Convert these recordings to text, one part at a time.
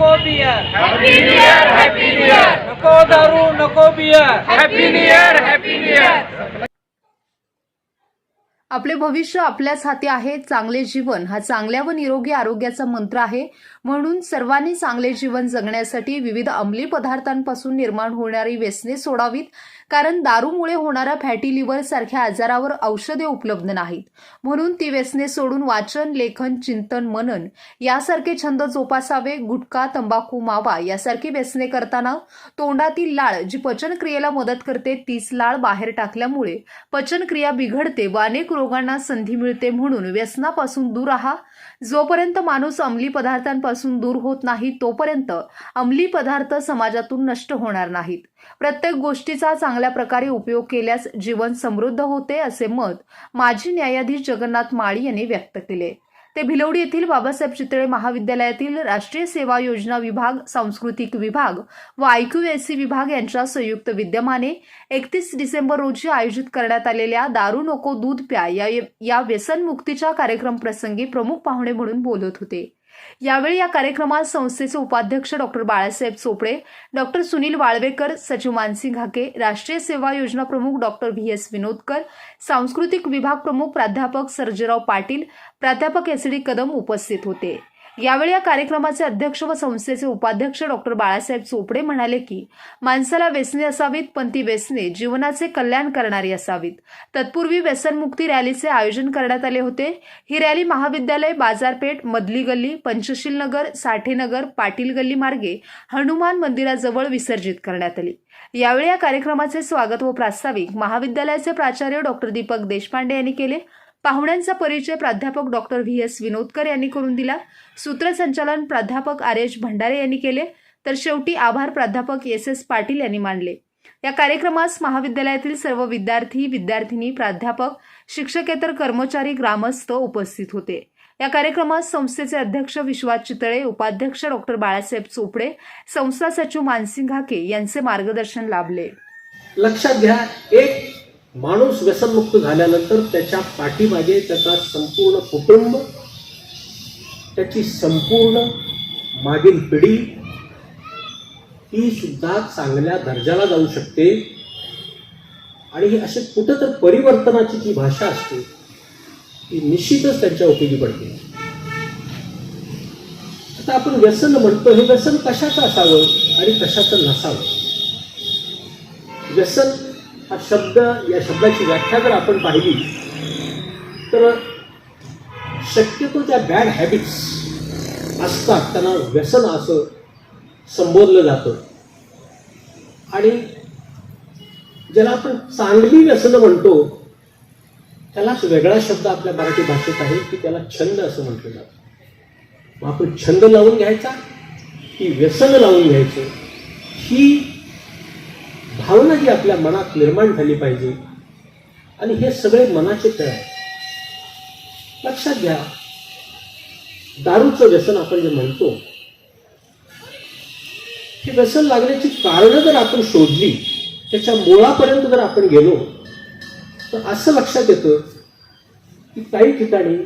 नको beer. Happy new year happy new year नको दारू नको beer. Happy new year happy new year आपले भविष्य आपल्याच हाती आहे चांगले जीवन हा चांगल्या व निरोगी आरोग्याचा मंत्र आहे. म्हणून सर्वांनी चांगले जीवन जगण्यासाठी विविध अंमली पदार्थांपासून निर्माण होणारी व्यसने सोडावीत. कारण दारूमुळे होणाऱ्या फॅटी लिव्हर सारख्या आजारावर औषधे उपलब्ध नाहीत. म्हणून ती व्यसने सोडून वाचन लेखन चिंतन मनन यासारखे छंद जोपासावे गुटखा तंबाखू मावा यासारखी व्यसने करताना तोंडातील लाळ जी पचनक्रियेला मदत करते तीच लाळ बाहेर टाकल्यामुळे पचनक्रिया बिघडते व अनेक रोगांना संधी मिळते म्हणून व्यसनापासून दूर राहा. जोपर्यंत माणूस अंमली पदार्थांपासून दूर होत नाही तोपर्यंत अंमली पदार्थ समाजातून नष्ट होणार नाहीत. प्रत्येक गोष्टीचा चांगल्या प्रकारे उपयोग केल्यास जीवन समृद्ध होते असे मत माजी न्यायाधीश जगन्नाथ माळी यांनी व्यक्त केले. ते भिलवडी येथील बाबासाहेब चितळे महाविद्यालयातील राष्ट्रीय सेवा योजना विभाग सांस्कृतिक विभाग व आयक्यूएससी विभाग यांच्या संयुक्त विद्यमाने एकतीस डिसेंबर रोजी आयोजित करण्यात आलेल्या दारू नको दूध प्या या या व्यसनमुक्तीच्या कार्यक्रम प्रसंगी प्रमुख पाहुणे म्हणून बोलत होते. यावेळी या कार्यक्रमात संस्थेचे उपाध्यक्ष डॉक्टर बाळासाहेब चोपडे डॉक्टर सुनील वाळवेकर सचिव मानसिंग हाके राष्ट्रीय सेवा योजना प्रमुख डॉक्टर व्ही एस विनोदकर सांस्कृतिक विभाग प्रमुख प्राध्यापक सर्जेराव पाटील प्राध्यापक एस डी कदम उपस्थित होते. यावेळी या कार्यक्रमाचे अध्यक्ष व संस्थेचे उपाध्यक्ष डॉक्टर बाळासाहेब चोपडे म्हणाले की माणसाला व्यसने असावीत पण ती व्यसने जीवनाचे कल्याण करणारी असावीत. तत्पूर्वी व्यसनमुक्ती रॅलीचे आयोजन करण्यात आले होते. ही रॅली महाविद्यालय बाजारपेठ मधली गल्ली पंचशील नगर साठेनगर पाटील गल्ली मार्गे हनुमान मंदिराजवळ विसर्जित करण्यात आली. यावेळी या कार्यक्रमाचे स्वागत व प्रास्ताविक महाविद्यालयाचे प्राचार्य डॉक्टर दीपक देशपांडे यांनी केले. पाहुण्यांचा परिचय प्राध्यापक डॉक्टर व्ही एस विनोदकर यांनी करून दिला. सूत्रसंचालन प्राध्यापक आर एच भंडारे यांनी केले. तर शेवटी आभार प्राध्यापक एस एस पाटील यांनी मांडले या कार्यक्रमास महाविद्यालयातील सर्व विद्यार्थी विद्यार्थिनी प्राध्यापक शिक्षकेतर कर्मचारी ग्रामस्थ उपस्थित होते. या कार्यक्रमात संस्थेचे अध्यक्ष विश्वास चितळे उपाध्यक्ष डॉक्टर बाळासाहेब चोपडे संस्था सचिव मानसिंग हाके यांचे मार्गदर्शन लाभले. लक्षात घ्या एक माणूस व्यसनमुक्त झाल्यानंतर त्याच्या पाठीमागे त्याचा संपूर्ण कुटुंब त्याची संपूर्ण मागील पिढी ही सुद्धा चांगल्या दर्जाला जाऊ शकते. आणि ही असे कुठं तर परिवर्तनाची जी भाषा असते ती निश्चितच त्यांच्या उपयोगी पडते. आता आपण व्यसन म्हणतो हे व्यसन कशाचं असावं आणि कशाचं नसावं? व्यसन हा शब्द या शब्दाची व्याख्या जर आपण पाहिली तर शक्यतो ज्या बॅड हॅबिट्स असतात त्यांना व्यसन असं संबोधलं जातं. आणि ज्याला आपण चांगली व्यसनं म्हणतो त्यालाच वेगळा शब्द आपल्या मराठी भाषेत आहे की त्याला छंद असं म्हटलं जातं. मग आपण छंद लावून घ्यायचा की व्यसन लावून घ्यायचं ही भावना जी आपल्या मनात निर्माण झाली पाहिजे. आणि हे सगळे मनाचे खेळ आहे लक्षात घ्या दारूचं व्यसन आपण जे म्हणतो हे व्यसन लागण्याची कारणं जर आपण शोधली त्याच्या मुळापर्यंत जर आपण गेलो तर असं लक्षात येतं की काही ठिकाणी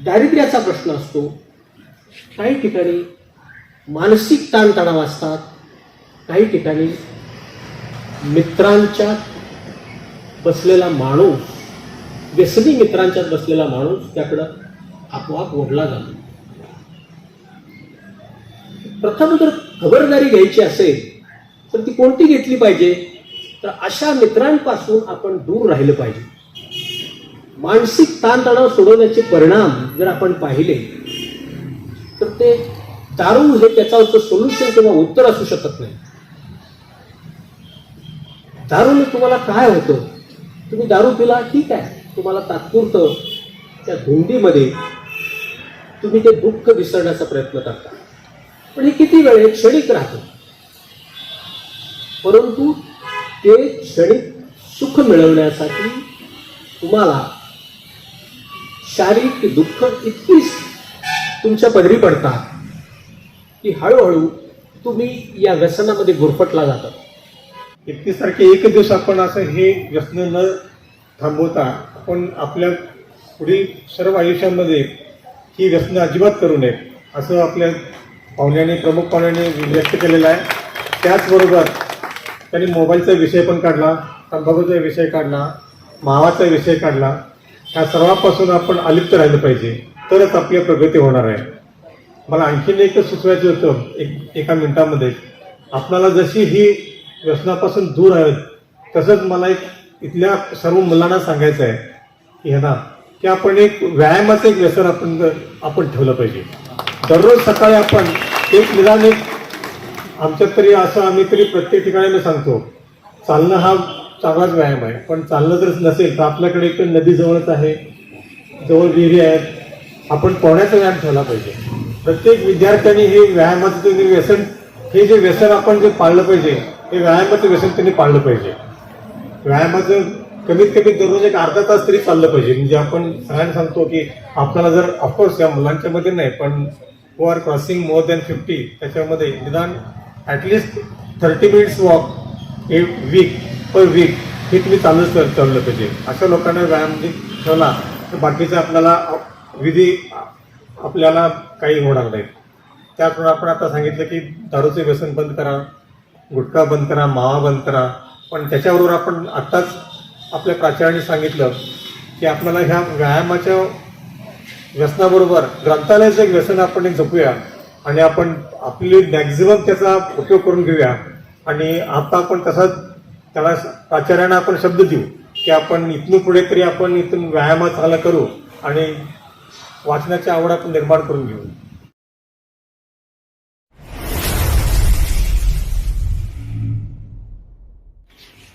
दारिद्र्याचा प्रश्न असतो काही ठिकाणी मानसिक ताणतणाव असतात काही ठिकाणी मित्रांच्या बसलेला माणूस व्यसनी मित्रांच्यात बसलेला माणूस त्याकडं आपोआप ओढला जातो. प्रथम जर खबरदारी घ्यायची असेल तर ती कोणती घेतली पाहिजे? तर अशा मित्रांपासून आपण दूर राहिलं पाहिजे. मानसिक ताणतणाव सोडवण्याचे परिणाम जर आपण पाहिले तर ते दारू हे त्याचं सोल्युशन किंवा उत्तर असू शकत नाही. दारूने तुम्हाला काय होतं? तुम्ही दारू पिला ठीक आहे. तुम्हाला तात्पुरतं त्या धुंदीमध्ये तुम्ही ते दुःख विसरण्याचा प्रयत्न करता. पण हे किती वेळ हे क्षणिक राहतं? परंतु ते क्षणिक सुख मिळवण्यासाठी तुम्हाला शारीरिक दुःख इतकीच तुमच्या पदरी पडतात की हळूहळू तुम्ही या व्यसनामध्ये गुरफटला जातात. एकतीस तारखे एक दिवस आपण असं हे व्यसन न थांबवता आपण आपल्या पुढील सर्व आयुष्यामध्ये ही व्यसनं अजिबात करू नयेत असं आपल्या पाहुण्याने प्रमुख पाहुण्याने व्यक्त केलेलं आहे. त्याचबरोबर त्यांनी मोबाईलचा विषय पण काढला तंबाखूचा विषय काढला मावाचा विषय काढला. ह्या सर्वांपासून आपण अलिप्त राहिलं पाहिजे. तरच आपली प्रगती होणार आहे. मला आणखीन एक सुचवायचं होतं एक एका मिनिटामध्ये. आपणाला जशी ही व्यसनापासून दूर आहेत. तसंच मला एक इथल्या सर्व मुलांना सांगायचं आहे की ह्यांना की आपण एक व्यायामाचं एक व्यसन आपण आपण ठेवलं पाहिजे. दररोज सकाळी आपण एक निदान एक आमच्यात तरी असं आम्ही तरी प्रत्येक ठिकाणी मी सांगतो चालणं हा चांगलाच व्यायाम आहे. पण चालणं जर नसेल तर आपल्याकडे एक नदीजवळच आहे जवळ विहिरी आहेत. आपण पोहण्याचा व्यायाम ठेवला पाहिजे. प्रत्येक विद्यार्थ्यांनी हे व्यायामाचं जे व्यसन हे जे व्यसन आपण जे पाळलं पाहिजे हे व्यायामाचं व्यसन त्यांनी पाळलं पाहिजे. व्यायामाचं कमीत कमी दररोज एक अर्धा तास तरी चाललं पाहिजे. म्हणजे आपण सगळ्यांना सांगतो की आपल्याला जर ऑफकोर्स या मुलांच्या मध्ये नाही पण who are crossing more than fifty त्याच्यामध्ये निदान at least thirty minutes walk a week per week हे तुम्ही चालूच चाललं पाहिजे. अशा लोकांना व्यायाम म्हणजे ठेवला तर बाकीचं आपल्याला विधी आपल्याला काही होणार नाही. त्याप्रमाणे आपण आता सांगितलं की दारूचे व्यसन बंद करा. गुटखा बंद करा मावा बंद करा. पण त्याच्याबरोबर आपण आत्ताच आपल्या प्राचार्यांनी सांगितलं की आपल्याला ह्या व्यायामाच्या व्यसनाबरोबर ग्रंथालयाचं एक व्यसन आपण जपूया आणि आपण आपली मॅक्झिमम त्याचा उपयोग करून घेऊया. आणि आता आपण तसाच त्याला प्राचार्यांना आपण शब्द देऊ की आपण इथून पुढे तरी आपण इथून व्यायाम चांगला करू आणि वाचनाची आवड आपण निर्माण करून घेऊ.